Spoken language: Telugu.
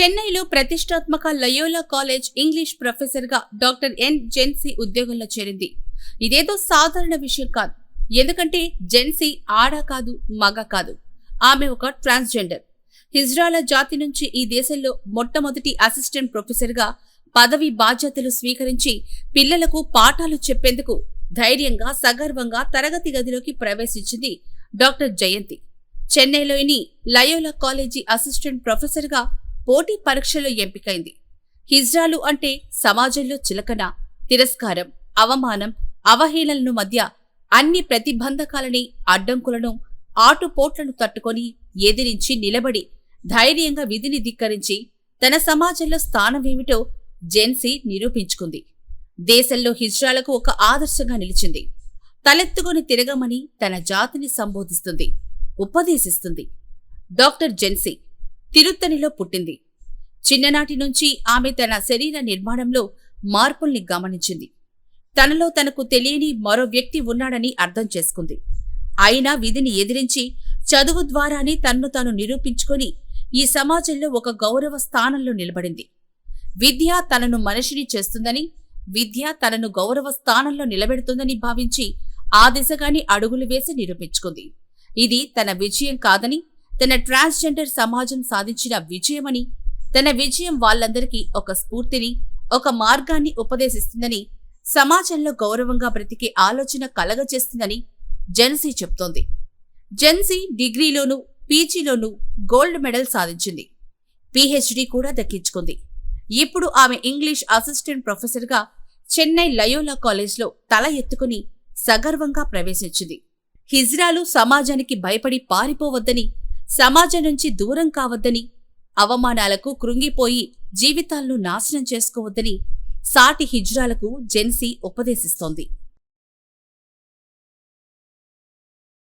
చెన్నైలో ప్రతిష్టాత్మక లయోలా కాలేజ్ ఇంగ్లీష్ ప్రొఫెసర్గా డాక్టర్ ఎన్ జెన్సీ ఉద్యోగంలో చేరింది. ఇదేదో సాధారణ విషయం కాదు. ఎందుకంటే జెన్సీ ఆడ కాదు మగ కాదు. ఆమె ఒక ట్రాన్స్జెండర్. హిజ్రాల జాతి నుంచి ఈ దేశంలో మొట్టమొదటి అసిస్టెంట్ ప్రొఫెసర్గా పదవి బాధ్యతలు స్వీకరించి పిల్లలకు పాఠాలు చెప్పేందుకు ధైర్యంగా సగర్వంగా తరగతి గదిలోకి ప్రవేశించింది డాక్టర్ జయంతి. చెన్నైలోని లయోలా కాలేజీ అసిస్టెంట్ ప్రొఫెసర్గా పోటీ పరీక్షలో ఎంపికైంది. హిజ్రాలు అంటే సమాజంలో చిలకన తిరస్కారం అవమానం అవహేళనల మధ్య అన్ని ప్రతిబంధకాలని అడ్డంకులను ఆటుపోట్లను తట్టుకొని ఎదిరించి నిలబడి ధైర్యంగా విధిని ధిక్కరించి తన సమాజంలో స్థానమేమిటో జెన్సీ నిరూపించుకుంది. దేశంలో హిజ్రాలకు ఒక ఆదర్శంగా నిలిచింది. తలెత్తుకొని తిరగమని తన జాతిని సంబోధిస్తుంది ఉపదేశిస్తుంది. డాక్టర్ జెన్సీ తిరుత్తనిలో పుట్టింది. చిన్ననాటి నుంచి ఆమె తన శరీర నిర్మాణంలో మార్పుల్ని గమనించింది. తనలో తనకు తెలియని మరో వ్యక్తి ఉన్నాడని అర్థం చేసుకుంది. అయినా విధిని ఎదిరించి చదువు ద్వారానే తన్ను తాను నిరూపించుకొని ఈ సమాజంలో ఒక గౌరవ స్థానంలో నిలబడింది. విద్య తనను మనిషిని చేస్తుందని విద్య తనను గౌరవ స్థానంలో నిలబెడుతుందని భావించి ఆ దిశగాని అడుగులు వేసి నిరూపించుకుంది. ఇది తన విజయం కాదని తన ట్రాన్స్జెండర్ సమాజం సాధించిన విజయమని తన విజయం వాళ్ళందరికీ ఒక స్ఫూర్తిని ఒక మార్గాన్ని ఉపదేశిస్తుందని సమాజంలో గౌరవంగా బ్రతికే ఆలోచన కలగచేస్తుందని జెన్సీ చెప్తోంది. జెన్సీ డిగ్రీలోనూ పీజీలోనూ గోల్డ్ మెడల్ సాధించింది. పీహెచ్డీ కూడా దక్కించుకుంది. ఇప్పుడు ఆమె ఇంగ్లీష్ అసిస్టెంట్ ప్రొఫెసర్గా చెన్నై లయోలా కాలేజ్లో తల ఎత్తుకుని సగర్వంగా ప్రవేశించింది. హిజ్రాలు సమాజానికి భయపడి పారిపోవద్దని సమాజం నుంచి దూరం కావద్దని అవమానాలకు కృంగిపోయి జీవితాలను నాశనం చేసుకోవద్దని సాటి హిజ్రాలకు జెన్సీ ఉపదేశిస్తోంది.